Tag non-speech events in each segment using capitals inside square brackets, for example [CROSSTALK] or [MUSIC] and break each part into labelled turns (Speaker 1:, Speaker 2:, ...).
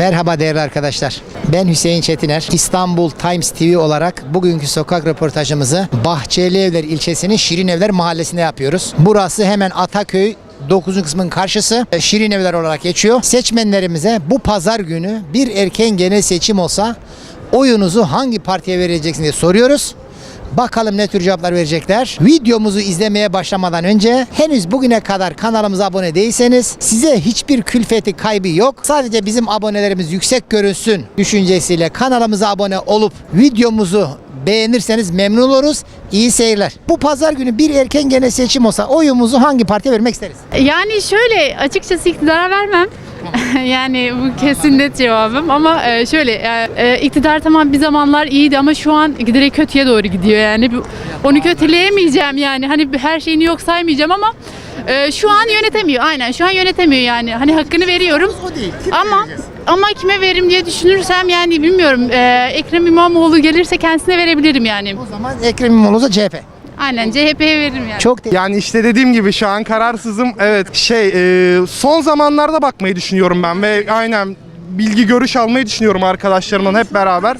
Speaker 1: Merhaba değerli arkadaşlar. Ben Hüseyin Çetiner. İstanbul Times TV olarak bugünkü sokak röportajımızı Bahçelievler ilçesinin Şirinevler mahallesinde yapıyoruz. Burası hemen Ataköy 9. kısmın karşısı e, Şirinevler olarak geçiyor. Seçmenlerimize bu pazar günü bir erken genel seçim olsa oyunuzu hangi partiye vereceksiniz diye soruyoruz. Bakalım ne tür cevaplar verecekler. Videomuzu izlemeye başlamadan önce henüz bugüne kadar kanalımıza abone değilseniz size hiçbir külfeti kaybı yok. Sadece bizim abonelerimiz yüksek görünsün düşüncesiyle kanalımıza abone olup videomuzu beğenirseniz memnun oluruz. İyi seyirler. Bu pazar günü bir erken gene seçim olsa oyumuzu hangi partiye vermek isteriz?
Speaker 2: Yani şöyle açıkçası iktidara vermem. [LAUGHS] yani bu kesin net cevabım ama e, şöyle e, e, iktidar tamam bir zamanlar iyiydi ama şu an giderek kötüye doğru gidiyor yani. Onu kötüleyemeyeceğim yani. Hani her şeyini yok saymayacağım ama e, şu an yönetemiyor. Aynen şu an yönetemiyor yani. Hani hakkını veriyorum
Speaker 1: O değil.
Speaker 2: ama ama kime veririm diye düşünürsem yani bilmiyorum. E, Ekrem İmamoğlu gelirse kendisine verebilirim yani.
Speaker 1: O zaman Ekrem İmamoğlu CHP.
Speaker 2: Aynen CHP'ye veririm yani.
Speaker 1: Çok te-
Speaker 3: Yani işte dediğim gibi şu an kararsızım. Evet şey e, son zamanlarda bakmayı düşünüyorum ben ve aynen bilgi görüş almayı düşünüyorum arkadaşlarımla hep beraber.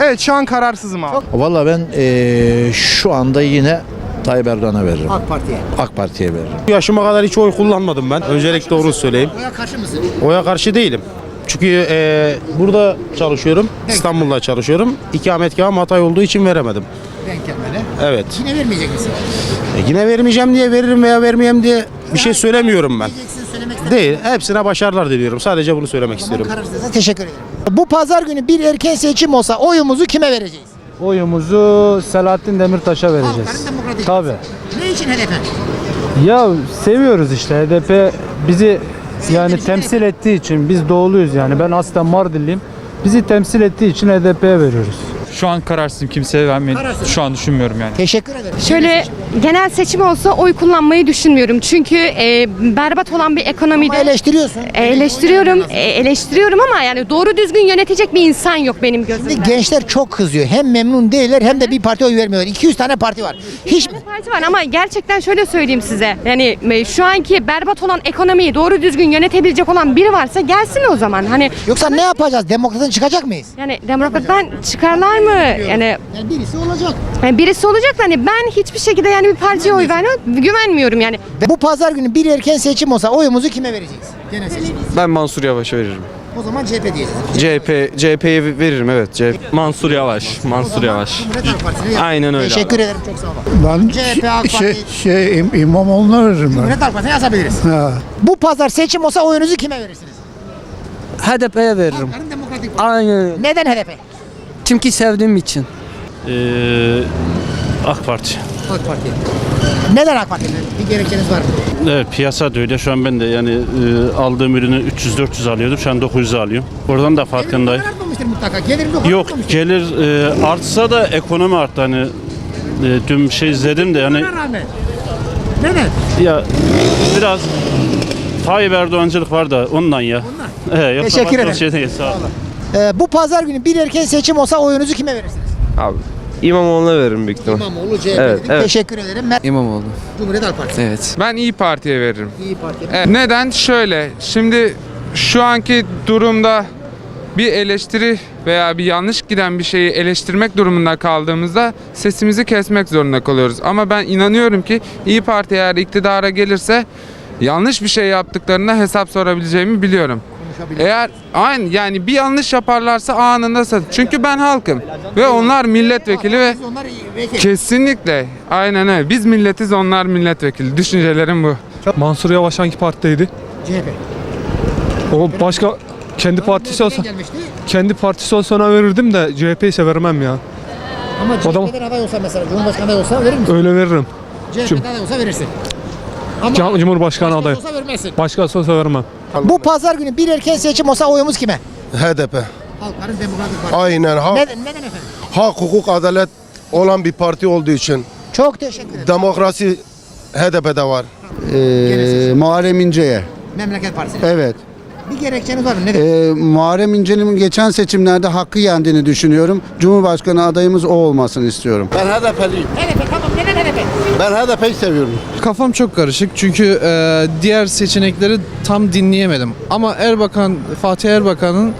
Speaker 3: Evet şu an kararsızım abi.
Speaker 4: Valla ben eee, şu anda yine Tayyip Erdoğan'a veririm.
Speaker 1: AK Parti'ye.
Speaker 4: AK Parti'ye veririm.
Speaker 5: Yaşıma kadar hiç oy kullanmadım ben. Öncelikle doğru söyleyeyim.
Speaker 1: Oya karşı mısın?
Speaker 5: Oya karşı değilim. Çünkü e, burada çalışıyorum. İstanbul'da çalışıyorum. İkametgahım Hatay olduğu için veremedim.
Speaker 1: Denk gelmedi.
Speaker 5: Evet.
Speaker 1: Yine vermeyecek misin?
Speaker 5: E, yine vermeyeceğim diye veririm veya vermeyeyim diye bir şey söylemiyorum ben.
Speaker 1: Diyeceksin, söylemek istemiyorum.
Speaker 5: Değil. Hepsine başarılar diliyorum. Sadece bunu söylemek istiyorum.
Speaker 1: Kararsızsa teşekkür ederim. Bu pazar günü bir erken seçim olsa oyumuzu kime vereceğiz?
Speaker 6: Oyumuzu Selahattin Demirtaş'a vereceğiz.
Speaker 1: Halkların Demokratik
Speaker 6: Tabii.
Speaker 1: Ne için HDP?
Speaker 6: Ya seviyoruz işte HDP bizi yani temsil ettiği için biz doğuluyuz yani. Ben aslen Mardinliyim. Bizi temsil ettiği için HDP'ye veriyoruz.
Speaker 7: Şu an kararsızım kimseye vermeyi
Speaker 1: Kararsız.
Speaker 7: şu an düşünmüyorum yani.
Speaker 1: Teşekkür ederim.
Speaker 8: Şöyle genel seçim olsa oy kullanmayı düşünmüyorum. Çünkü e, berbat olan bir
Speaker 1: Ama
Speaker 8: ekonomide
Speaker 1: eleştiriyorsun.
Speaker 8: E, eleştiriyorum, e, eleştiriyorum ama yani doğru düzgün yönetecek bir insan yok benim gözümde.
Speaker 1: Şimdi gençler çok kızıyor. Hem memnun değiller hem de bir parti oy vermiyorlar. 200 tane parti var. Hiç mi?
Speaker 8: parti var ama gerçekten şöyle söyleyeyim size. Yani e, şu anki berbat olan ekonomiyi doğru düzgün yönetebilecek olan biri varsa gelsin o zaman. Hani
Speaker 1: Yoksa ne yapacağız? Demokrattan çıkacak mıyız?
Speaker 8: yani demokrattan çıkarlar mı? Yani
Speaker 1: Yani birisi olacak.
Speaker 8: yani birisi olacak da hani ben hiçbir şekilde yani bir partiye oy vermiyorum. Güvenmiyorum yani.
Speaker 1: Bu pazar günü bir erken seçim olsa oyumuzu kime vereceğiz? Genel seçim.
Speaker 9: Ben Mansur Yavaş'a veririm.
Speaker 1: O zaman CHP diyeceğiz.
Speaker 9: CHP CHP'ye veririm evet. CHP. Mansur Yavaş. Mansur Yavaş.
Speaker 1: Cumhuriyet Halk Partisi'ne.
Speaker 9: Aynen öyle.
Speaker 1: Teşekkür ederim çok sağ olun.
Speaker 10: Ben
Speaker 1: CHP, AK
Speaker 10: şey,
Speaker 1: Parti.
Speaker 10: şey İm- İmamoğlu'na veririm ben.
Speaker 1: Cumhuriyet Halk Partisi'ne yazabiliriz.
Speaker 10: Ha.
Speaker 1: Bu pazar seçim olsa oyunuzu kime verirsiniz?
Speaker 11: HDP'ye veririm.
Speaker 1: Halkların Demokratik Partisi.
Speaker 11: Aynen.
Speaker 1: Neden HDP?
Speaker 11: Çünkü sevdiğim için.
Speaker 12: AK Parti.
Speaker 1: AK Parti. Neden AK Parti? Bir gerekçeniz var mı?
Speaker 12: Evet piyasa da öyle. Şu an ben de yani e, aldığım ürünü 300-400 alıyordum. Şu an 900 alıyorum. Oradan da farkındayım.
Speaker 1: Gelirim artmamıştır mutlaka. Gelirim de
Speaker 12: Yok
Speaker 1: artmamıştır.
Speaker 12: gelir e, artsa da ekonomi arttı. Hani e, dün bir şey izledim de yani
Speaker 1: Buna rağmen. Neden?
Speaker 12: ya biraz Tayyip Erdoğancılık var da ondan ya. Ondan. [LAUGHS] He, yoksa
Speaker 1: Teşekkür
Speaker 12: başka bir
Speaker 1: ederim.
Speaker 12: Şey değil, sağ olun.
Speaker 1: Ee, bu pazar günü bir erken seçim olsa oyunuzu kime verirsiniz?
Speaker 9: Abi İmamoğlu'na veririm büyük ihtimal.
Speaker 1: İmamoğlu, CHP
Speaker 9: Evet,
Speaker 1: dedik.
Speaker 9: evet.
Speaker 1: Teşekkür ederim. Ben
Speaker 11: İmamoğlu.
Speaker 1: Cumhuriyet Halk Partisi.
Speaker 11: Evet.
Speaker 13: Ben İyi Parti'ye veririm.
Speaker 1: İyi Parti.
Speaker 13: Evet. Neden? Şöyle, şimdi şu anki durumda bir eleştiri veya bir yanlış giden bir şeyi eleştirmek durumunda kaldığımızda sesimizi kesmek zorunda kalıyoruz. Ama ben inanıyorum ki İyi Parti eğer iktidara gelirse yanlış bir şey yaptıklarında hesap sorabileceğimi biliyorum. Eğer aynı yani bir yanlış yaparlarsa anında sat. Çünkü ben halkım ve onlar milletvekili ve kesinlikle aynen öyle. Biz milletiz onlar milletvekili. Düşüncelerim bu.
Speaker 6: Mansur Yavaş hangi partideydi?
Speaker 1: CHP.
Speaker 6: O başka kendi partisi olsa kendi partisi olsa ona verirdim de CHP'yi ise vermem ya.
Speaker 1: Ama
Speaker 6: Adam-
Speaker 1: CHP'den aday olsa mesela, Cumhurbaşkanı adayı olsa verir misin?
Speaker 6: Öyle veririm.
Speaker 1: CHP'den aday olsa verirsin. Ama
Speaker 6: Cum- Cumhurbaşkanı
Speaker 1: başkası
Speaker 6: adayı.
Speaker 1: olsa vermezsin.
Speaker 6: Başkası olsa vermem.
Speaker 1: Bu pazar günü bir erken seçim olsa oyumuz kime?
Speaker 3: HDP.
Speaker 1: Halkların Demokratik Partisi.
Speaker 3: Aynen. Hak,
Speaker 1: Neden, neden efendim?
Speaker 3: hak, hukuk, adalet olan bir parti olduğu için.
Speaker 1: Çok teşekkür ederim.
Speaker 3: Demokrasi HDP'de var.
Speaker 1: Seçim.
Speaker 10: Muharrem İnce'ye.
Speaker 1: Memleket Partisi.
Speaker 10: Evet.
Speaker 1: Bir gerekçeniz var mı? Nedir?
Speaker 10: Ee, Muharrem İnce'nin geçen seçimlerde hakkı yendiğini düşünüyorum. Cumhurbaşkanı adayımız o olmasını istiyorum. Ben HDP'liyim.
Speaker 1: HDP tamam. Neden HDP?
Speaker 10: Ben HDP'yi seviyorum.
Speaker 9: Kafam çok karışık çünkü e, diğer seçenekleri tam dinleyemedim. Ama Erbakan, Fatih Erbakan'ın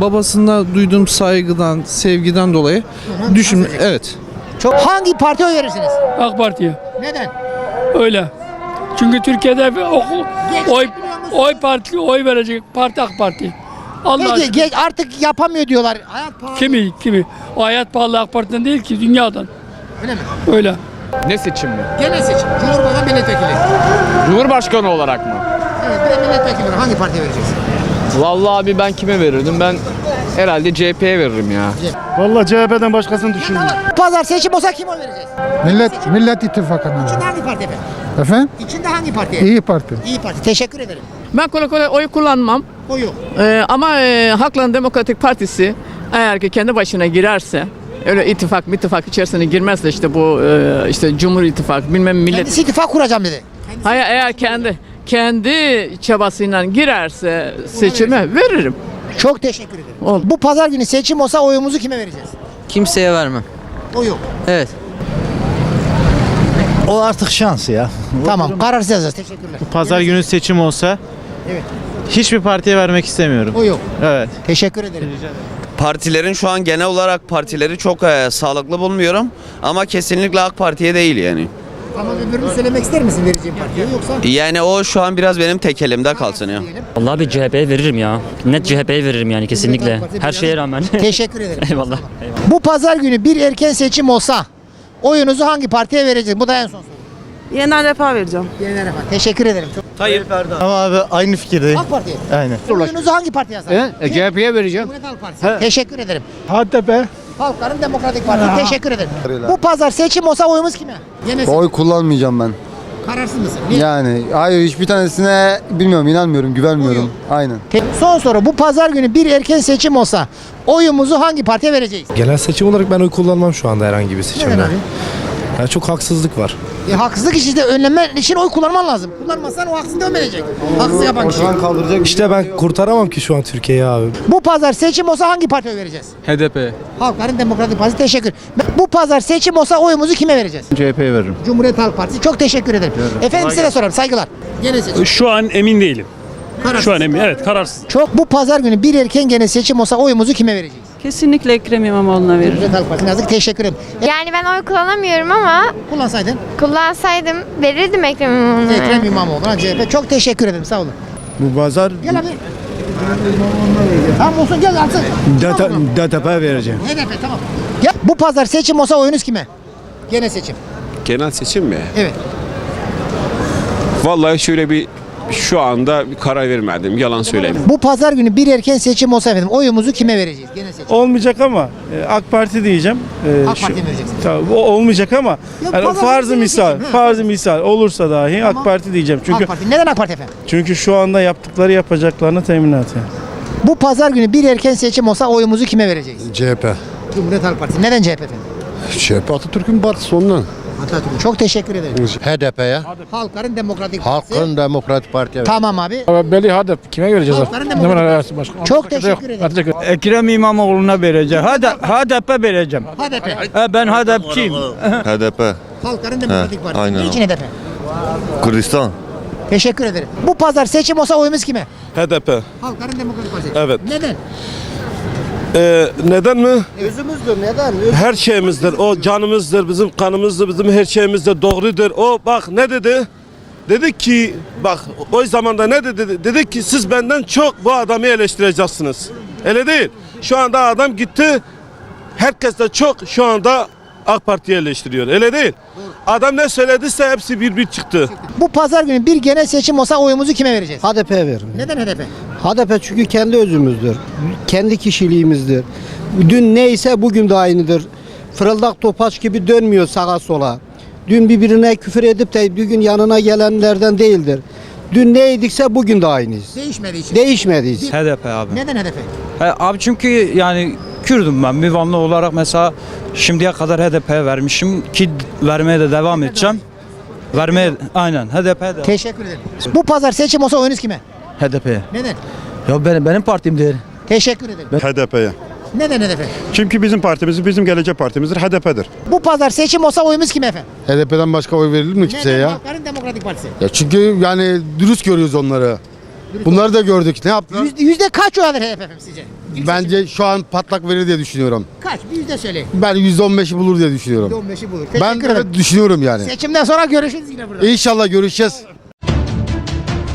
Speaker 9: babasına duyduğum saygıdan, sevgiden dolayı düşün evet.
Speaker 1: Çok hangi partiye oy verirsiniz?
Speaker 11: AK Parti'ye.
Speaker 1: Neden?
Speaker 11: Öyle. Çünkü Türkiye'de bir oku, oy oy parti oy verecek parti AK Parti. Allah
Speaker 1: Peki ge- artık yapamıyor diyorlar. Hayat pahalı.
Speaker 11: kimi kimi o hayat pahalı AK Parti'den değil ki dünyadan.
Speaker 1: Öyle mi?
Speaker 11: Öyle.
Speaker 9: Ne seçim mi?
Speaker 1: Genel seçim. Cumhurbaşkanı milletvekili.
Speaker 9: Cumhurbaşkanı olarak mı?
Speaker 1: Evet bir de milletvekili. var. Hangi partiye vereceksin?
Speaker 9: Vallahi abi ben kime verirdim? Ben herhalde CHP'ye veririm ya.
Speaker 3: Vallahi CHP'den başkasını düşünmüyorum.
Speaker 1: Pazar seçim olsa kim oy vereceğiz?
Speaker 10: Millet Millet İttifakı'na.
Speaker 1: İçinde hangi parti efendim?
Speaker 10: Efendim?
Speaker 1: İçinde hangi partiye?
Speaker 10: İyi Parti.
Speaker 1: İyi Parti. Teşekkür ederim.
Speaker 11: Ben kolay kolay oy kullanmam.
Speaker 1: O yok.
Speaker 11: Ee, ama e, Halkların Demokratik Partisi eğer ki kendi başına girerse öyle ittifak ittifak içerisine girmezse işte bu e, işte Cumhur İttifakı bilmem millet
Speaker 1: Kendisi ittifak kuracağım dedi.
Speaker 11: Hayır eğer kendi kendi çabasıyla girerse seçime veririm.
Speaker 1: Çok teşekkür ederim.
Speaker 11: Oldu.
Speaker 1: Bu pazar günü seçim olsa oyumuzu kime vereceğiz?
Speaker 11: Kimseye vermem.
Speaker 1: O yok.
Speaker 11: Evet.
Speaker 4: O artık şans ya. [LAUGHS]
Speaker 1: Tamam. Kararsız yazacağız. Teşekkürler.
Speaker 6: Pazar günü seçim olsa
Speaker 1: Evet.
Speaker 6: hiçbir partiye vermek istemiyorum.
Speaker 1: O yok.
Speaker 6: Evet.
Speaker 1: Teşekkür ederim.
Speaker 9: Partilerin şu an genel olarak partileri çok e, sağlıklı bulmuyorum. Ama kesinlikle AK Parti'ye değil yani.
Speaker 1: Ama öbürünü söylemek ister misin vereceğim partiye yoksa?
Speaker 9: Yani o şu an biraz benim tek elimde kalsın ya.
Speaker 11: Vallahi bir CHP'ye veririm ya. Net CHP'ye veririm yani
Speaker 1: kesinlikle. Her şeye
Speaker 11: rağmen. [LAUGHS]
Speaker 1: Teşekkür ederim. [LAUGHS]
Speaker 11: Eyvallah.
Speaker 1: Bu pazar günü bir erken seçim olsa oyunuzu hangi partiye vereceğiz? Bu da en son soru.
Speaker 8: Yeniden refah vereceğim.
Speaker 1: Yeniden refah. Teşekkür ederim. Çok
Speaker 6: Ama abi aynı fikirdeyim.
Speaker 1: AK Parti'ye.
Speaker 6: Aynen.
Speaker 1: Oyunuzu hangi partiye yazar?
Speaker 4: CHP'ye vereceğim.
Speaker 1: Cumhuriyet Halk Partisi. Teşekkür ederim.
Speaker 6: HDP.
Speaker 1: Halkların Demokratik Partisi. Teşekkür ederim. Bu pazar seçim olsa oyumuz kime? Yine.
Speaker 10: Oy kullanmayacağım ben.
Speaker 1: Kararsız mısın? Niye?
Speaker 10: Yani hayır hiçbir tanesine bilmiyorum, inanmıyorum, güvenmiyorum. Aynen.
Speaker 1: Te- Son soru. Bu pazar günü bir erken seçim olsa oyumuzu hangi partiye vereceğiz?
Speaker 3: Genel seçim olarak ben oy kullanmam şu anda herhangi bir
Speaker 1: Neden abi?
Speaker 3: Yani çok haksızlık var.
Speaker 1: E, haksızlık işte önlemen için oy kullanman lazım. Kullanmazsan o haksızlığı önlenecek. Haksız yapan kişi.
Speaker 10: kaldıracak
Speaker 3: İşte ben kurtaramam ki şu an Türkiye'yi abi.
Speaker 1: Bu pazar seçim olsa hangi partiye vereceğiz?
Speaker 9: HDP.
Speaker 1: Halkların Demokratik Partisi teşekkür. Bu pazar seçim olsa oyumuzu kime vereceğiz?
Speaker 4: CHP'ye veririm.
Speaker 1: Cumhuriyet Halk Partisi. Çok teşekkür ederim. Efendim size de sorarım. Saygılar. Gene seçim.
Speaker 12: Şu an emin değilim.
Speaker 1: Kararsız.
Speaker 12: Şu an emin. Evet kararsız.
Speaker 1: Çok bu pazar günü bir erken gene seçim olsa oyumuzu kime vereceğiz?
Speaker 8: Kesinlikle Ekrem İmamoğlu'na veririm.
Speaker 1: Cumhuriyet Halk Partisi'ne yazık. Teşekkür ederim. E,
Speaker 2: Yani ben oy kullanamıyorum ama
Speaker 1: kullansaydın.
Speaker 2: kullansaydım verirdim Ekrem İmamoğlu'na.
Speaker 1: Ekrem İmamoğlu'na CHP. Çok teşekkür ederim. Sağ olun.
Speaker 10: Bu pazar
Speaker 1: Gel abi. Tamam olsun gel artık.
Speaker 10: DTP vereceğim.
Speaker 1: HDP tamam. Ya bu pazar seçim olsa oyunuz kime? Gene seçim.
Speaker 9: Genel seçim mi?
Speaker 1: Evet.
Speaker 9: Vallahi şöyle bir şu anda bir karar vermedim. Yalan söyleyeyim.
Speaker 1: Bu pazar günü bir erken seçim olsa efendim oyumuzu kime vereceğiz? Gene seçim.
Speaker 6: Olmayacak ama e, AK Parti diyeceğim. E,
Speaker 1: AK
Speaker 6: şu-
Speaker 1: Parti'ye mi vereceksin?
Speaker 6: Tabii, o olmayacak ama
Speaker 1: Ya
Speaker 6: yani
Speaker 1: pazar
Speaker 6: farzı
Speaker 1: günü
Speaker 6: misal,
Speaker 1: seçim,
Speaker 6: farzı misal olursa dahi
Speaker 1: Tamam.
Speaker 6: AK Parti diyeceğim. Çünkü
Speaker 1: AK Parti. Neden AK Parti efendim?
Speaker 6: çünkü şu anda yaptıkları yapacaklarını teminatı.
Speaker 1: Bu pazar günü bir erken seçim olsa oyumuzu kime vereceğiz?
Speaker 10: CHP.
Speaker 1: Cumhuriyet Halk Partisi. Neden CHP efendim?
Speaker 10: CHP Atatürk'ün partisi ondan.
Speaker 1: Atatürk. Çok teşekkür ederim.
Speaker 10: HDP'ye.
Speaker 1: Halkların Demokratik Partisi.
Speaker 10: Demokrat Parti.
Speaker 1: Tamam abi.
Speaker 6: Beli hadi kime vereceğiz?
Speaker 1: Halkların Demokratik Partisi. Çok teşekkür ederim.
Speaker 11: Ekrem İmamoğlu'na vereceğim. Hadi HDP vereceğim.
Speaker 1: HDP.
Speaker 11: Ben HDP'ciyim.
Speaker 10: HDP.
Speaker 1: Halkların Demokratik Partisi.
Speaker 10: aynen
Speaker 1: Niçin HDP?
Speaker 10: Kürdistan.
Speaker 1: Teşekkür ederim. Bu pazar seçim olsa oyumuz kime?
Speaker 3: HDP.
Speaker 1: Halkların Demokratik Partisi.
Speaker 3: Evet.
Speaker 1: Neden?
Speaker 3: Ee, neden mi?
Speaker 1: Özümüzdür. Neden?
Speaker 3: Her şeyimizdir. O canımızdır, bizim kanımızdır, bizim her şeyimizdir. Doğrudur. O bak ne dedi? Dedi ki bak o zamanda ne dedi? Dedi ki siz benden çok bu adamı eleştireceksiniz. Öyle değil. Şu anda adam gitti. Herkes de çok şu anda AK Parti'yi eleştiriyor. Öyle değil. Adam ne söylediyse hepsi bir bir çıktı.
Speaker 1: Bu pazar günü bir genel seçim olsa oyumuzu kime vereceğiz?
Speaker 11: HDP'ye veririm.
Speaker 1: Neden HDP?
Speaker 11: HDP çünkü kendi özümüzdür. Kendi kişiliğimizdir. Dün neyse bugün de aynıdır. Fırıldak topaç gibi dönmüyor sağa sola. Dün birbirine küfür edip de bugün yanına gelenlerden değildir. Dün neydikse bugün de aynıyız.
Speaker 1: Değişmediği için.
Speaker 11: Değişmediyiz.
Speaker 7: HDP abi.
Speaker 1: Neden HDP?
Speaker 7: abi çünkü yani Kürdüm ben. Mivanlı olarak mesela şimdiye kadar HDP'ye vermişim ki vermeye de devam edeceğim. Vermeye aynen HDP'ye de.
Speaker 1: Teşekkür ederim. Bu pazar seçim olsa oyunuz kime?
Speaker 7: HDP'ye.
Speaker 1: Neden?
Speaker 7: Ya benim, benim partimdir.
Speaker 1: Teşekkür ederim.
Speaker 3: HDP'ye.
Speaker 1: Neden HDP?
Speaker 3: Çünkü bizim partimiz bizim gelecek partimizdir HDP'dir.
Speaker 1: Bu pazar seçim olsa oyumuz kim efendim?
Speaker 10: HDP'den başka oy verilir mi kimseye ya?
Speaker 1: Halkların Demokratik Partisi.
Speaker 10: Ya çünkü yani dürüst görüyoruz onları. Bunları da gördük. Ne yaptılar?
Speaker 1: Yüzde, yüzde kaç oy alır HDP efendim sizce?
Speaker 10: Bence şu an patlak verir diye düşünüyorum.
Speaker 1: Kaç? Bir yüzde söyleyin.
Speaker 10: Ben %15'i bulur diye düşünüyorum.
Speaker 1: %15'i bulur.
Speaker 10: Ben
Speaker 1: Teşekkür ederim.
Speaker 10: de düşünüyorum yani.
Speaker 1: Seçimden sonra görüşürüz yine burada.
Speaker 10: İnşallah görüşeceğiz.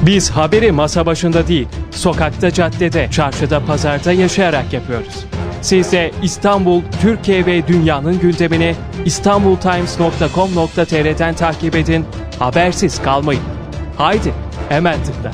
Speaker 14: Biz haberi masa başında değil, sokakta, caddede, çarşıda, pazarda yaşayarak yapıyoruz. Siz de İstanbul, Türkiye ve dünyanın gündemini istanbultimes.com.tr'den takip edin, habersiz kalmayın. Haydi, hemen tıkla.